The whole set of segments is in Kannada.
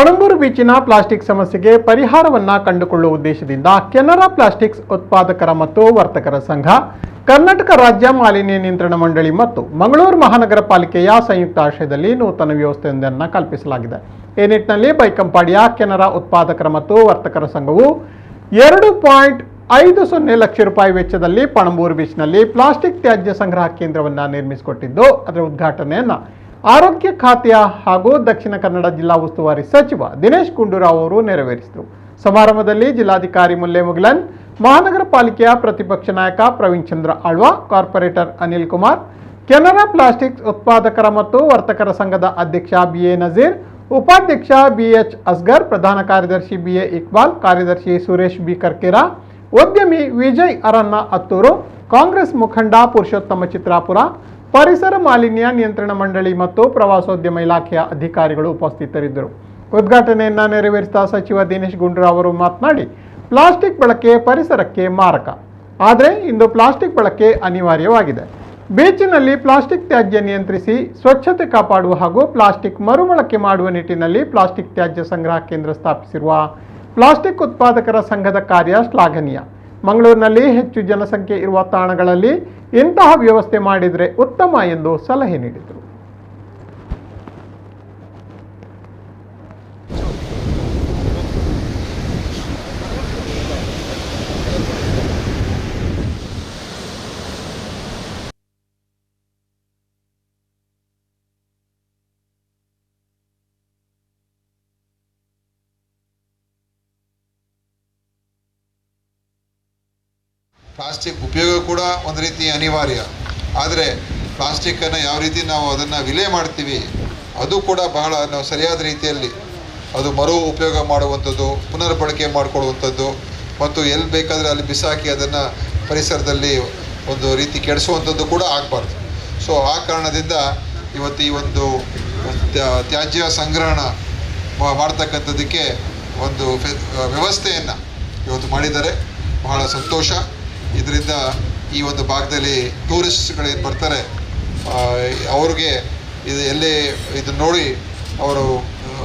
ಪಣಂಬೂರು ಬೀಚಿನ ಪ್ಲಾಸ್ಟಿಕ್ ಸಮಸ್ಯೆಗೆ ಪರಿಹಾರವನ್ನ ಕಂಡುಕೊಳ್ಳುವ ಉದ್ದೇಶದಿಂದ ಕೆನರಾ ಪ್ಲಾಸ್ಟಿಕ್ಸ್ ಉತ್ಪಾದಕರ ಮತ್ತು ವರ್ತಕರ ಸಂಘ, ಕರ್ನಾಟಕ ರಾಜ್ಯ ಮಾಲಿನ್ಯ ನಿಯಂತ್ರಣ ಮಂಡಳಿ ಮತ್ತು ಮಂಗಳೂರು ಮಹಾನಗರ ಪಾಲಿಕೆಯ ಸಂಯುಕ್ತ ಆಶ್ರಯದಲ್ಲಿ ನೂತನ ವ್ಯವಸ್ಥೆಯೊಂದನ್ನು ಕಲ್ಪಿಸಲಾಗಿದೆ. ಈ ನಿಟ್ಟಿನಲ್ಲಿ ಬೈಕಂಪಾಡಿಯ ಕೆನರಾ ಉತ್ಪಾದಕರ ಮತ್ತು ವರ್ತಕರ ಸಂಘವು ಎರಡು ಪಾಯಿಂಟ್ ಐದು ಸೊನ್ನೆ ಲಕ್ಷ ರೂಪಾಯಿ ವೆಚ್ಚದಲ್ಲಿ ಪಣಂಬೂರು ಬೀಚ್ನಲ್ಲಿ ಪ್ಲಾಸ್ಟಿಕ್ ತ್ಯಾಜ್ಯ ಸಂಗ್ರಹ ಕೇಂದ್ರವನ್ನು ನಿರ್ಮಿಸಿಕೊಟ್ಟಿದ್ದು, ಅದರ ಉದ್ಘಾಟನೆಯನ್ನು ಆರೋಗ್ಯ ಖಾತೆಯ ಹಾಗೂ ದಕ್ಷಿಣ ಕನ್ನಡ ಜಿಲ್ಲಾ ಉಸ್ತುವಾರಿ ಸಚಿವ ದಿನೇಶ್ ಗುಂಡೂರಾವ್ ಅವರು ನೆರವೇರಿಸಿದರು. ಸಮಾರಂಭದಲ್ಲಿ ಜಿಲ್ಲಾಧಿಕಾರಿ ಮುಲ್ಲೆ ಮುಗಲನ್, ಮಹಾನಗರ ಪಾಲಿಕೆಯ ಪ್ರತಿಪಕ್ಷ ನಾಯಕ ಪ್ರವೀಣ್ ಚಂದ್ರ ಅಳ್ವಾ ಕಾರ್ಪೊರೇಟರ್ ಅನಿಲ್ ಕುಮಾರ್, ಕೆನರಾ ಪ್ಲಾಸ್ಟಿಕ್ಸ್ ಉತ್ಪಾದಕರ ಮತ್ತು ವರ್ತಕರ ಸಂಘದ ಅಧ್ಯಕ್ಷ ಬಿ ಎ ನಜೀರ್, ಉಪಾಧ್ಯಕ್ಷ ಬಿ ಎಚ್ ಅಸ್ಗರ್, ಪ್ರಧಾನ ಕಾರ್ಯದರ್ಶಿ ಬಿ ಎ ಇಕ್ಬಾಲ್, ಕಾರ್ಯದರ್ಶಿ ಸುರೇಶ್ ಬಿ. ಕರ್ಕೇರಾ, ಉದ್ಯಮಿ ವಿಜಯ್ ಅರನ್ನ ಅತ್ತೂರು, ಕಾಂಗ್ರೆಸ್ ಮುಖಂಡ ಪುರುಷೋತ್ತಮ ಚಿತ್ರಾಪುರ ಪರಿಸರ ಮಾಲಿನ್ಯ ನಿಯಂತ್ರಣ ಮಂಡಳಿ ಮತ್ತು ಪ್ರವಾಸೋದ್ಯಮ ಇಲಾಖೆಯ ಅಧಿಕಾರಿಗಳು ಉಪಸ್ಥಿತರಿದ್ದರು. ಉದ್ಘಾಟನೆಯನ್ನ ನೆರವೇರಿಸಿದ ಸಚಿವ ದಿನೇಶ್ ಗುಂಡೂರಾವ್ ಅವರು ಮಾತನಾಡಿ, ಪ್ಲಾಸ್ಟಿಕ್ ಬಳಕೆ ಪರಿಸರಕ್ಕೆ ಮಾರಕ. ಆದರೆ ಇಂದು ಪ್ಲಾಸ್ಟಿಕ್ ಬಳಕೆ ಅನಿವಾರ್ಯವಾಗಿದೆ. ಬೀಚಿನಲ್ಲಿ ಪ್ಲಾಸ್ಟಿಕ್ ತ್ಯಾಜ್ಯ ನಿಯಂತ್ರಿಸಿ, ಸ್ವಚ್ಛತೆ ಕಾಪಾಡುವ ಹಾಗೂ ಪ್ಲಾಸ್ಟಿಕ್ ಮರುಬಳಕೆ ಮಾಡುವ ನಿಟ್ಟಿನಲ್ಲಿ ಪ್ಲಾಸ್ಟಿಕ್ ತ್ಯಾಜ್ಯ ಸಂಗ್ರಹ ಕೇಂದ್ರ ಸ್ಥಾಪಿಸಿರುವ ಪ್ಲಾಸ್ಟಿಕ್ ಉತ್ಪಾದಕರ ಸಂಘದ ಕಾರ್ಯ ಶ್ಲಾಘನೀಯ. ಮಂಗಳೂರಿನಲ್ಲಿ ಹೆಚ್ಚು ಜನಸಂಖ್ಯೆ ಇರುವ ತಾಣಗಳಲ್ಲಿ ಇಂತಹ ವ್ಯವಸ್ಥೆ ಮಾಡಿದರೆ ಉತ್ತಮ ಎಂದು ಸಲಹೆ ನೀಡಿದರು. ಪ್ಲಾಸ್ಟಿಕ್ ಉಪಯೋಗ ಕೂಡ ಒಂದು ರೀತಿ ಅನಿವಾರ್ಯ. ಆದರೆ ಪ್ಲಾಸ್ಟಿಕ್ಕನ್ನು ಯಾವ ರೀತಿ ನಾವು ಅದನ್ನು ವಿಲೇ ಮಾಡ್ತೀವಿ, ಅದು ಕೂಡ ಬಹಳ ನಾವು ಸರಿಯಾದ ರೀತಿಯಲ್ಲಿ ಅದು ಮರು ಉಪಯೋಗ ಮಾಡುವಂಥದ್ದು, ಪುನರ್ಬಳಕೆ ಮಾಡಿಕೊಳ್ಳುವಂಥದ್ದು ಮತ್ತು ಎಲ್ಲಿ ಬೇಕಾದರೆ ಅಲ್ಲಿ ಬಿಸಾಕಿ ಅದನ್ನು ಪರಿಸರದಲ್ಲಿ ಒಂದು ರೀತಿ ಕೆಡಿಸುವಂಥದ್ದು ಕೂಡ ಆಗಬಾರ್ದು. ಸೊ ಆ ಕಾರಣದಿಂದ ಇವತ್ತು ಈ ಒಂದು ತ್ಯಾ- ತ್ಯಾಜ್ಯ ಸಂಗ್ರಹಣ ಮಾಡ್ತಕ್ಕಂಥದ್ದಕ್ಕೆ ಒಂದು ವ್ಯವಸ್ಥೆಯನ್ನು ಇವತ್ತು ಮಾಡಿದ್ದಾರೆ. ಬಹಳ ಸಂತೋಷ. ಇದರಿಂದ ಈ ಒಂದು ಭಾಗದಲ್ಲಿ ಟೂರಿಸ್ಟ್ಗಳೇನು ಬರ್ತಾರೆ ಆ, ಅವ್ರಿಗೆ ಇದು ಎಲ್ಲೇ ಇದು ನೋಡಿ ಅವರು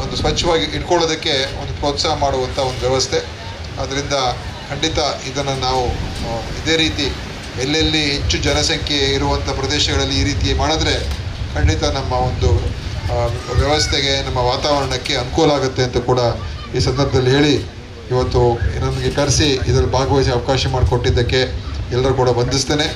ಒಂದು ಸ್ವಚ್ಛವಾಗಿ ಇಟ್ಕೊಳ್ಳೋದಕ್ಕೆ ಒಂದು ಪ್ರೋತ್ಸಾಹ ಮಾಡುವಂಥ ಒಂದು ವ್ಯವಸ್ಥೆ. ಅದರಿಂದ ಖಂಡಿತ ಇದನ್ನು ನಾವು ಇದೇ ರೀತಿ ಎಲ್ಲೆಲ್ಲಿ ಹೆಚ್ಚು ಜನಸಂಖ್ಯೆ ಇರುವಂಥ ಪ್ರದೇಶಗಳಲ್ಲಿ ಈ ರೀತಿ ಮಾಡಿದ್ರೆ ಖಂಡಿತ ನಮ್ಮ ಒಂದು ವ್ಯವಸ್ಥೆಗೆ ನಮ್ಮ ವಾತಾವರಣಕ್ಕೆ ಅನುಕೂಲ ಆಗುತ್ತೆ ಅಂತ ಕೂಡ ಈ ಸಂದರ್ಭದಲ್ಲಿ ಹೇಳಿ ಇವತ್ತು ನಮಗೆ ಕರೆಸಿ ಇದರಲ್ಲಿ ಭಾಗವಹಿಸಿ ಅವಕಾಶ ಮಾಡಿಕೊಟ್ಟಿದ್ದಕ್ಕೆ ಎಲ್ಲರೂ ಕೂಡ ವಂದಿಸ್ತೇನೆ.